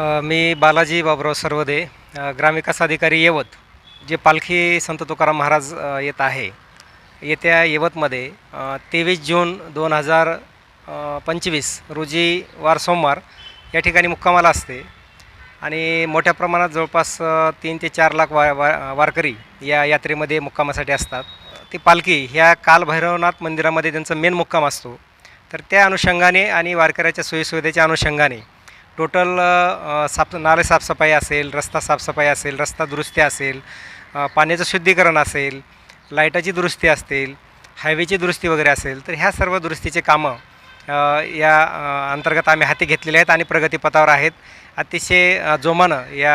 मी बालाजी बाबुराव सर्वदे ग्रामविकास अधिकारी यवत जे पालखी संत तुकाराम महाराज येत आहे. येत्या यवतमध्ये तेवीस जून दोन हजार पंचवीस रोजी वार सोमवार या ठिकाणी मुक्कामाला असते. आणि मोठ्या प्रमाणात जवळपास तीन ते चार लाख वा वा वारकरी या यात्रेमध्ये मुक्कामासाठी असतात. ती पालखी ह्या कालभैरवनाथ मंदिरामध्ये त्यांचा मेन मुक्काम असतो. तर त्या अनुषंगाने आणि वारकऱ्याच्या सोयीसुविधेच्या अनुषंगाने टोटल साफ नाले साफसफाई असेल रस्ता साफसफाई असेल रस्ता दुरुस्ती असेल पाण्याचं शुद्धीकरण असेल लाईटाची दुरुस्ती असतील हायवेची दुरुस्ती वगैरे असेल तर ह्या सर्व दुरुस्तीचे कामं या अंतर्गत आम्ही हाती घेतलेले आहेत आणि प्रगतीपथावर आहेत. अतिशय जोमानं या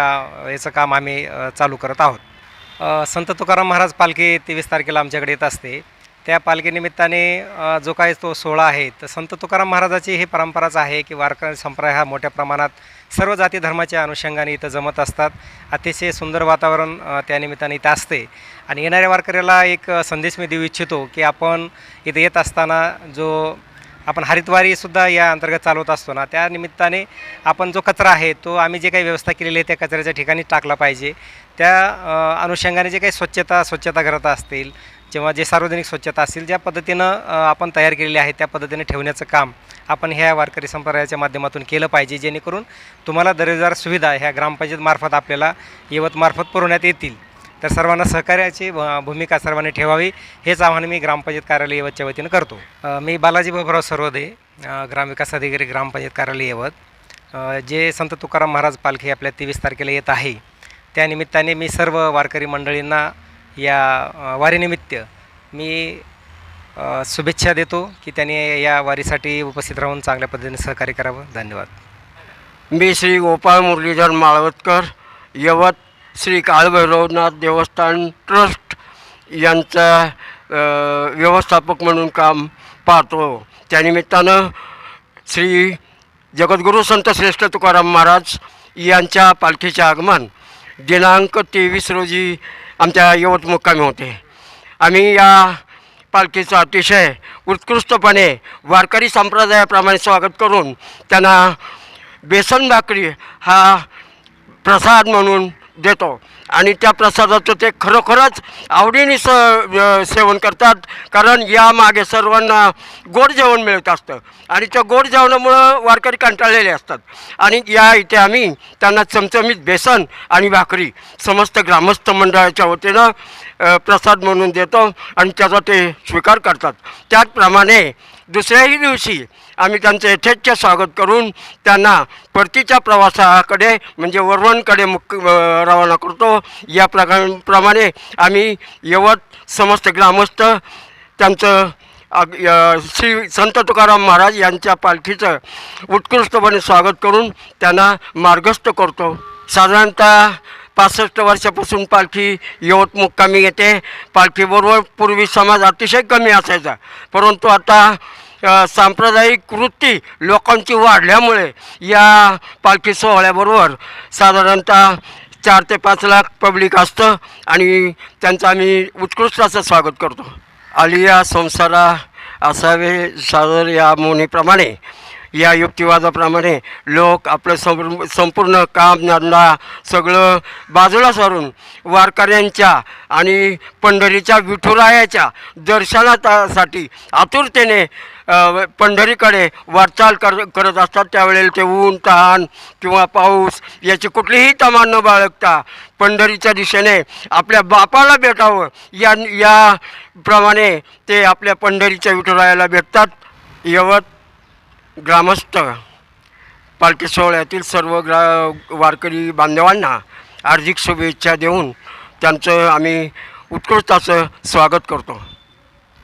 याचं काम आम्ही चालू करत आहोत. संत तुकाराम महाराज पालखी तेवीस तारखेला आमच्याकडे येत असते. त्या पालखीनिमित्ताने जो काय तो सोहळा आहे तर संत तुकाराम महाराजाची ही परंपराच आहे की वारकरी संप्रदाय हा मोठ्या प्रमाणात सर्व जाती धर्माच्या अनुषंगाने इथं जमत असतात. अतिशय सुंदर वातावरण त्या त्यानिमित्ताने इथं असते. आणि येणाऱ्या वारकऱ्याला एक संदेश मी देऊ इच्छितो की आपण इथं येत असताना जो आपण हरिद्वारीसुद्धा या अंतर्गत चालवत असतो ना त्या निमित्ताने आपण जो कचरा आहे तो आम्ही जे काही व्यवस्था केलेली आहे त्या कचऱ्याच्या ठिकाणी टाकला पाहिजे. त्या अनुषंगाने जे काही स्वच्छता स्वच्छतागृह असतील किंवा जे सार्वजनिक स्वच्छता असतील ज्या पद्धतीनं आपण तयार केलेली आहे त्या पद्धतीने ठेवण्याचं काम आपण ह्या वारकरी संप्रदायाच्या माध्यमातून केलं पाहिजे जेणेकरून तुम्हाला दर्जेदार सुविधा ह्या ग्रामपंचायतमार्फत आपल्याला यवतमार्फत पुरवण्यात येतील. तर सर्वांना सहकार्याची भ- भूमिका सर्वांनी ठेवावी हेच आव्हान मी ग्रामपंचायत कार्यालय यवतच्या वतीनं करतो. मी बालाजी बाबराव सर्वदे ग्रामविकास अधिकारी ग्रामपंचायत कार्यालय यवत. जे संत तुकाराम महाराज पालखी आपल्या तेवीस तारखेला येत आहे त्यानिमित्ताने मी सर्व वारकरी मंडळींना या वारीनिमित्त मी शुभेच्छा देतो की त्यांनी या वारीसाठी उपस्थित राहून चांगल्या पद्धतीने सहकार्य करावं. धन्यवाद. मी श्री गोपाळ मुरलीधर माळवतकर यवत श्री काळभैरवनाथ देवस्थान ट्रस्ट यांचा व्यवस्थापक म्हणून काम पाहतो. त्यानिमित्तानं श्री जगद्गुरू संत श्रेष्ठ तुकाराम महाराज यांच्या पालखीचे आगमन दिनांक तेवीस रोजी आमच्या यवत मुक्कामी होते. आम्ही या पालखीचं अतिशय उत्कृष्टपणे वारकरी संप्रदायाप्रमाणे स्वागत करून त्यांना बेसन भाकरी हा प्रसाद म्हणून देतो. आणि त्या प्रसादाचं ते खरोखरच आवडीने स सेवन करतात. कारण यामागे सर्वांना गोड जेवण मिळत असतं. आणि त्या गोड जेवणामुळं वारकरी कंटाळलेले असतात. आणि या इथे आम्ही त्यांना चमचमीत बेसन आणि भाकरी समस्त ग्रामस्थ मंडळाच्या वतीनं प्रसाद म्हणून देतो आणि त्याचा ते स्वीकार करतात. त्याचप्रमाणे दुसऱ्याही दिवशी आम्ही त्यांचं यथेच्छ स्वागत करून त्यांना परतीच्या प्रवासाकडे म्हणजे वरवणकडे मुक रवाना करतो. या प्रका प्रमाणे आम्ही यवत समस्त ग्रामस्थ त्यांचं श्री संत तुकाराम महाराज यांच्या पालखीचं उत्कृष्टपणे स्वागत करून त्यांना मार्गस्थ करतो. साधारणतः पासष्ट वर्षापासून पालखी यवत मुक्कामी येते. पालखीबरोबर पूर्वी समाज अतिशय कमी असायचा. परंतु आता सांप्रदायिक वृत्ती लोकांची वाढल्यामुळे या पालखी सोहळ्याबरोबर साधारणतः चार ते पाच लाख पब्लिक असतं आणि त्यांचं आम्ही उत्कृष्ट असं स्वागत करतो. आलिया संसारा असावे सादर या मोनीप्रमाणे या युक्तिवादाप्रमाणे लोक आपलं संपूर्ण संपूर्ण काम धंदा सगळं बाजूला सारून वारकऱ्यांच्या आणि पंढरीच्या विठुरायाच्या दर्शनासाठी आतुरतेने पंढरीकडे वाटचाल कर करत असतात. त्यावेळेला ते ऊन तहान किंवा पाऊस याची कुठलीही तमा न बाळगता पंढरीच्या दिशेने आपल्या बापाला भेटावं. या याप्रमाणे ते आपल्या पंढरीच्या विठुरायाला भेटतात. यवत ग्रामस्थ पालखी सोहळ्यातील सर्व ग्रा वारकरी बांधवांना हार्दिक शुभेच्छा देऊन त्यांचं आम्ही उत्कृष्ट असं स्वागत करतो.